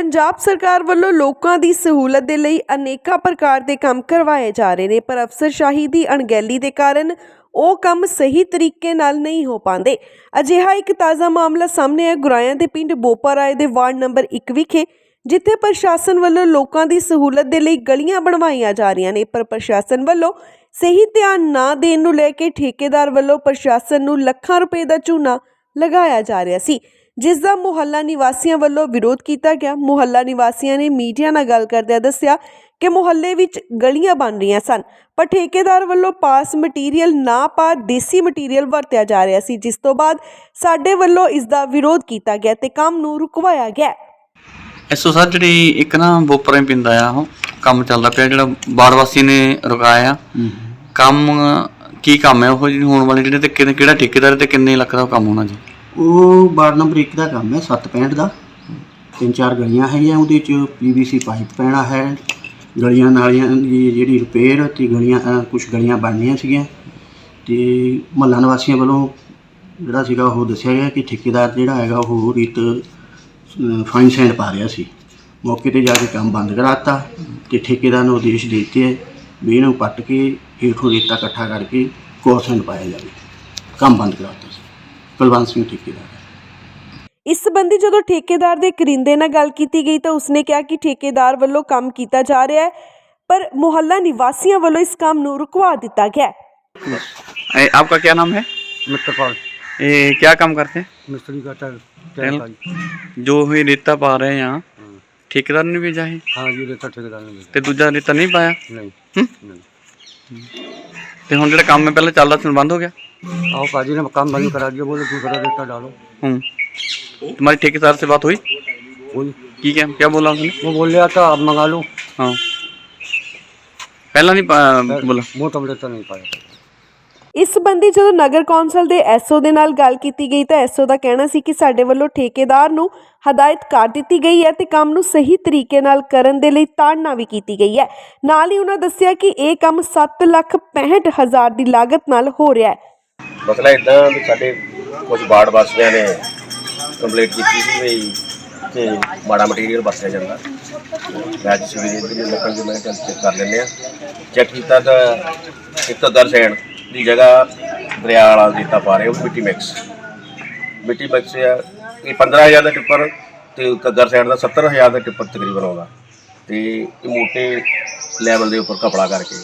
ਪੰਜਾਬ ਸਰਕਾਰ ਵੱਲੋਂ ਲੋਕਾਂ ਦੀ ਸਹੂਲਤ ਦੇ ਲਈ ਅਨੇਕਾਂ ਪ੍ਰਕਾਰ ਦੇ ਕੰਮ ਕਰਵਾਏ ਜਾ ਰਹੇ ਨੇ, ਪਰ ਅਫਸਰਸ਼ਾਹੀ ਦੀ ਅਣਗਹਿਲੀ ਦੇ ਕਾਰਨ ਉਹ ਕੰਮ ਸਹੀ ਤਰੀਕੇ ਨਾਲ ਨਹੀਂ ਹੋ ਪਾਉਂਦੇ। ਅਜਿਹਾ ਇੱਕ ਤਾਜ਼ਾ ਮਾਮਲਾ ਸਾਹਮਣੇ ਆਇਆ। ਗੁਰਾਇਆਂ ਦੇ ਪਿੰਡ ਬੋਪਾਰਾਏ ਦੇ ਵਾਰਡ ਨੰਬਰ 1 ਵਿਖੇ, ਜਿੱਥੇ ਪ੍ਰਸ਼ਾਸਨ ਵੱਲੋਂ ਲੋਕਾਂ ਦੀ ਸਹੂਲਤ ਦੇ ਲਈ ਗਲੀਆਂ ਬਣਵਾਈਆਂ ਜਾ ਰਹੀਆਂ ਨੇ, ਪਰ ਪ੍ਰਸ਼ਾਸਨ ਵੱਲੋਂ ਸਹੀ ਧਿਆਨ ਨਾ ਦੇਣ ਨੂੰ ਲੈ ਕੇ ਠੇਕੇਦਾਰ ਵੱਲੋਂ ਪ੍ਰਸ਼ਾਸਨ ਨੂੰ ਲੱਖਾਂ ਰੁਪਏ ਦਾ ਝੂਨਾ ਲਗਾਇਆ ਜਾ ਰਿਹਾ ਸੀ। ਜਿਸ ਦਾ ਮੁਹੱਲਾ ਨਿਵਾਸੀਆਂ ਵੱਲੋਂ ਵਿਰੋਧ ਕੀਤਾ ਗਿਆ। ਮੁਹੱਲਾ ਨਿਵਾਸੀਆਂ ਨੇ ਮੀਡੀਆ ਨਾਲ ਗੱਲ ਕਰਦਿਆਂ ਦੱਸਿਆ ਕਿ ਮੁਹੱਲੇ ਵਿੱਚ ਗਲੀਆਂ ਬਣ ਰਹੀਆਂ ਸਨ ਪਰ ਠੇਕੇਦਾਰ ਵੱਲੋਂ ਪਾਸ ਮਟੀਰੀਅਲ ਨਾ ਪਾ ਦੇਸੀ ਮਟੀਰੀਅਲ ਵਰਤਿਆ ਜਾ ਰਿਹਾ ਸੀ ਜਿਸ ਤੋਂ ਬਾਅਦ ਸਾਡੇ ਵੱਲੋਂ ਇਸ ਦਾ ਵਿਰੋਧ ਕੀਤਾ ਗਿਆ ਤੇ ਕੰਮ ਨੂੰ ਰੁਕਵਾਇਆ ਗਿਆ। ਐਸੋ ਸਰ ਜਿਹੜੀ ਇੱਕ ਨਾ ਬੋਪਰੇ ਪਿੰਦਾ ਆ ਉਹ ਕੰਮ ਚੱਲਦਾ ਪਿਆ ਜਿਹੜਾ ਬਾੜ ਵਾਸੀ ਨੇ ਰੁਕਾਇਆ। ਕੰਮ ਕੀ ਕੰਮ ਹੈ ਉਹ ਜੀ? ਹੋਣ ਵਾਲੇ ਜਿਹੜੇ ਤੇ ਕਿਹੜਾ ਕਿਹੜਾ ਠੇਕੇਦਾਰ ਤੇ ਕਿੰਨੇ ਲੱਖ ਦਾ ਕੰਮ ਹੋਣਾ ਜੀ? ਉਹ ਵਾਰਡ ਨੰਬਰ 1 ਦਾ ਕੰਮ ਹੈ 765 ਦਾ। ਤਿੰਨ ਚਾਰ ਗਲੀਆਂ ਹੈਗੀਆਂ, ਉਹਦੇ ਚ ਪੀਵੀਸੀ ਪਾਈਪ ਪੈਣਾ ਹੈ। ਗਲੀਆਂ ਨਾਲੀਆਂ ਦੀ ਜਿਹੜੀ ਰਿਪੇਅਰ ਤੇ ਗਲੀਆਂ ਕੁਝ ਗਲੀਆਂ ਬਣਨੀਆਂ ਸੀਗੀਆਂ। ਤੇ ਮਹੱਲਾ ਨਿਵਾਸੀਆਂ ਵੱਲੋਂ ਜਿਹੜਾ ਸੀਗਾ, ਉਹ ਦੱਸਿਆ ਗਿਆ ਕਿ ਠੇਕੇਦਾਰ ਜਿਹੜਾ ਹੈਗਾ, ਉਹ ਰੀਤ ਫਾਈਨ ਸੈਂਡ ਪਾ ਰਿਹਾ ਸੀ। ਮੌਕੇ ਤੇ ਜਾ ਕੇ ਕੰਮ ਬੰਦ ਕਰਾਤਾ ਤੇ ਠੇਕੇਦਾਰ ਨੂੰ ਆਦੇਸ਼ ਦੇ ਦਿੱਤੇ ਵੀ ਇਹਨੂੰ ਪੱਟ ਕੇ ਹੇਠੋਂ ਰੇਤਾ ਇਕੱਠਾ ਕਰਕੇ ਕੋਰਸੈਂਡ ਪਾਇਆ ਜਾਵੇ। ਕੰਮ ਬੰਦ ਕਰਾਤਾ ਸੀ। ਕੁਲਵੰਤ ਸਿੰਘ ਠੇਕੇਦਾਰ ਇਸ ਸੰਬੰਧੀ ਜਦੋਂ ਠੇਕੇਦਾਰ ਦੇ ਕਰਿੰਦੇ ਨਾਲ ਗੱਲ ਕੀਤੀ ਗਈ ਤਾਂ ਉਸਨੇ ਕਿਹਾ ਕਿ ਠੇਕੇਦਾਰ ਵੱਲੋਂ ਕੰਮ ਕੀਤਾ ਜਾ ਰਿਹਾ ਹੈ ਪਰ ਮੁਹੱਲਾ ਨਿਵਾਸੀਆਂ ਵੱਲੋਂ ਇਸ ਕੰਮ ਨੂੰ ਰੁਕਵਾ ਦਿੱਤਾ ਗਿਆ ਹੈ ए, आपका क्या नाम है मित्रपाल ये क्या काम करते हैं मिस्त्री का टैल टैल? टैल का जो ये रेता पा रहे हैं यहाँ ठेकेदार ने भेजा है हाँ जी रेता ठेकेदार ने भेजा ਤੇ ਦੂਜਾ ਰੇਤਾ ਨਹੀਂ ਪਾਇਆ नहीं ਹੂੰ? नहीं ਤੇ ਹੁਣ ਜਿਹੜਾ ਕੰਮ ਹੈ ਪਹਿਲਾਂ ਚੱਲਦਾ ਸੀ ਹੁਣ ਬੰਦ ਹੋ ਗਿਆ आओ काजी ने काम बंद करा दिया बोले दूसरा रेता डालो हूँ तुम्हारी ठेकेदार से बात हुई बोल की क्या क्या बोला उसने वो बोल रहा था अब मंगा लो हाँ पहला नहीं पा- बोला वो तब रेता नहीं पाया ਇਸ ਸੰਬੰਧੀ ਜਦੋਂ ਨਗਰ ਕੌਂਸਲ ਦੇ ਐਸਓ ਦੇ ਨਾਲ ਗੱਲ ਕੀਤੀ ਗਈ ਤਾਂ ਐਸਓ ਦਾ ਕਹਿਣਾ ਸੀ ਕਿ ਸਾਡੇ ਵੱਲੋਂ ਠੇਕੇਦਾਰ ਨੂੰ ਹਦਾਇਤ ਕਰ ਦਿੱਤੀ ਗਈ ਹੈ ਤੇ ਕੰਮ ਨੂੰ ਸਹੀ ਤਰੀਕੇ ਨਾਲ ਕਰਨ ਦੇ ਲਈ ਤਾੜਨਾ ਵੀ ਕੀਤੀ ਗਈ ਹੈ ਨਾਲ ਹੀ ਉਹਨਾਂ ਦੱਸਿਆ ਕਿ ਇਹ ਕੰਮ 7 ਲੱਖ 65 ਹਜ਼ਾਰ ਦੀ ਲਾਗਤ ਨਾਲ ਹੋ ਰਿਹਾ ਹੈ ਮਸਲਾ ਇਦਾਂ ਵੀ ਸਾਡੇ ਕੁਝ ਬਾੜ ਵਾਸੀਆਂ ਨੇ ਕੰਪਲੀਟ ਕੀਤੀ ਸੀ ਵੀ ਕਿ ਮਾੜਾ ਮਟੀਰੀਅਲ ਵਰਤਿਆ ਜਾਂਦਾ। ਅੱਜ ਸਵੇਰੇ ਦੇ ਲੋਕਾਂ ਦੇ ਮੈਂ ਚੱਲ ਚੈੱਕ ਕਰ ਲੈਂਦੇ ਆ ਚੈੱਕ ਕੀਤਾ ਤਾਂ ਇੱਕ ਤਾਂ ਦਰਸੈਣ ਦੀ ਜਗ੍ਹਾ ਦਰਿਆ ਵਾਲਾ ਦਿੱਤਾ ਪਾ ਰਹੇ, ਉਹ ਮਿੱਟੀ ਮਿਕਸ ਮਿੱਟੀ ਮਿਕਸ ਆ। ਇਹ 15000 ਦਾ ਟਿੱਪਰ ਤੇ ਕੱਗਰ ਸਾਈਡ ਦਾ 70000 ਦਾ ਟਿੱਪਰ ਤਕਰੀਬਨ ਆਉਂਦਾ। ਤੇ ਇਹ ਮੋਟੇ ਲੈਵਲ ਦੇ ਉੱਪਰ ਕਪੜਾ ਕਰਕੇ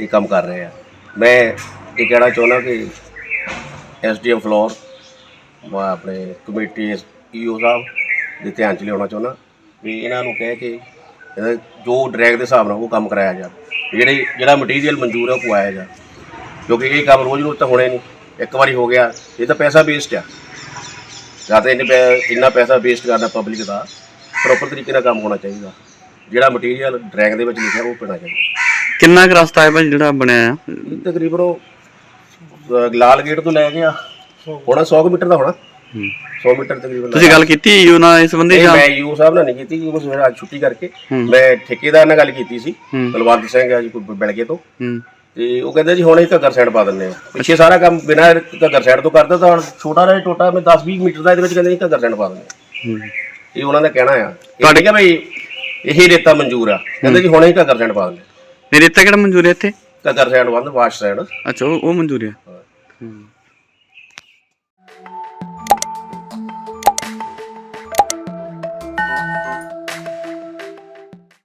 ਇਹ ਕੰਮ ਕਰ ਰਹੇ ਆ। ਮੈਂ ਇਹ ਕਹਿਣਾ ਚਾਹੁੰਦਾ ਕਿ ਐਸਡੀਐਮ ਫਲੋਰ ਮੈਂ ਆਪਣੇ ਕਮੇਟੀ ਈਓ ਸਾਹਿਬ ਦੇ ਧਿਆਨ ਚ ਲਿਆਉਣਾ ਚਾਹੁੰਦਾ ਵੀ ਇਹਨਾਂ ਨੂੰ ਕਹਿ ਕੇ ਜੋ ਡਰੈਗ ਦੇ ਹਿਸਾਬ ਨਾਲ ਉਹ ਕੰਮ ਕਰਾਇਆ ਜਾਵੇ ਜਿਹੜੇ ਜਿਹੜਾ ਮਟੀਰੀਅਲ ਮਨਜ਼ੂਰ ਹੈ ਉਹ ਪਵਾਇਆ ਜਾ। ਕਿਉਂਕਿ ਇਹ ਕੰਮ ਰੋਜ਼ ਰੋਜ਼ ਤਾਂ ਹੋਣੇ ਨਹੀਂ ਇੱਕ ਵਾਰੀ ਹੋ ਗਿਆ ਇਹ ਤਾਂ ਪੈਸਾ ਵੇਸਟ ਆ। ਜਾਂ ਤਾਂ ਇੰਨੇ ਪੈ- ਇੰਨਾ ਪੈਸਾ ਵੇਸਟ ਕਰਨਾ ਪਬਲਿਕ ਦਾ ਪ੍ਰੋਪਰ ਤਰੀਕੇ ਨਾਲ ਕੰਮ ਹੋਣਾ ਚਾਹੀਦਾ। ਜਿਹੜਾ ਮਟੀਰੀਅਲ ਡਰੈਗ ਦੇ ਵਿੱਚ ਲਿਖਿਆ ਉਹ ਪੈਣਾ ਚਾਹੀਦਾ। ਕਿੰਨਾ ਕੁ ਰਸਤਾ ਹੈ ਭਾਈ ਜਿਹੜਾ ਬਣਿਆ ਆ? ਤਕਰੀਬਨ ਉਹ ਅਹ ਲਾਲ ਗੇਟ ਤੋਂ ਲੈ ਕੇ ਆ। ਹੋਣਾ 100 ਕੁ ਮੀਟਰ ਦਾ ਹੋਣਾ। 100 ਮੀਟਰ ਤਕਰੀਬਨ ਤੁਸੀਂ ਗੱਲ ਕੀਤੀ ਉਹਨਾਂ ਇਸ ਸੰਬੰਧੀ ਨਹੀਂ, ਜਾਂ ਮੈਂ ਯੂ ਸਾਹਿਬ ਨਾਲ ਨਹੀਂ ਕੀਤੀ ਕਿਉਂਕਿ ਸਵੇਰੇ ਅੱਜ ਛੁੱਟੀ ਕਰਕੇ। ਹੂੰ। ਮੈਂ ਠੇਕੇਦਾਰ ਨਾਲ ਗੱਲ ਕੀਤੀ ਸੀ। ਹੂੰ। ਕੁਲਵੰਤ ਸਿੰਘ ਆ ਜੀ ਕੋਈ ਬੈਲਗੇ ਤੋਂ। ਹੂੰ। ਤੇ ਉਹ ਕਹਿੰਦੇ ਜੀ ਹੁਣ ਇਹ ਘੱਗਰ ਸਾਈਡ ਪਾ ਦਿੰਦੇ ਆ। ਪਿੱਛੇ ਸਾਰਾ ਕੰਮ ਬਿਨਾਂ ਘੱਗਰ ਸਾਈਡ ਤੋਂ ਕਰਦਾ ਤਾਂ ਹੁਣ ਛੋਟਾ ਜਿਹਾ ਟੋਟਾ ਮੈਂ 10 20 ਮੀਟਰ ਦਾ ਇਹਦੇ ਵਿੱਚ ਕਹਿੰਦੇ ਜੀ ਘੱਗਰ ਸਾਈਡ ਪਾ ਦਿੰਦੇ ਆ। ਹੂੰ। ਇਹ ਉਹਨਾਂ ਦਾ ਕਹਿਣਾ ਆ। ਤੁਹਾਡੇ ਕਿ ਭਈ ਇਹੀ ਰੇਤਾ ਮਨਜ਼ੂਰ ਆ। ਕਹਿੰਦੇ ਜੀ ਹੁਣ ਇਹ ਘੱਗਰ ਸਾਈਡ ਪਾ ਦਿੰਦੇ ਇਹ ਰੇਤਾ ਕਿਹੜਾ ਮਨਜ਼ੂਰ ਹੈ ਇੱਥੇ। ਘੱਗਰ ਸਾਈਡ ਬੰਦ ਵਾਸ਼ ਸਾਈਡ ਅੱਛਾ ਉਹ ਉਹ ਮਨਜ਼ੂਰ ਹੈ ਹੂੰ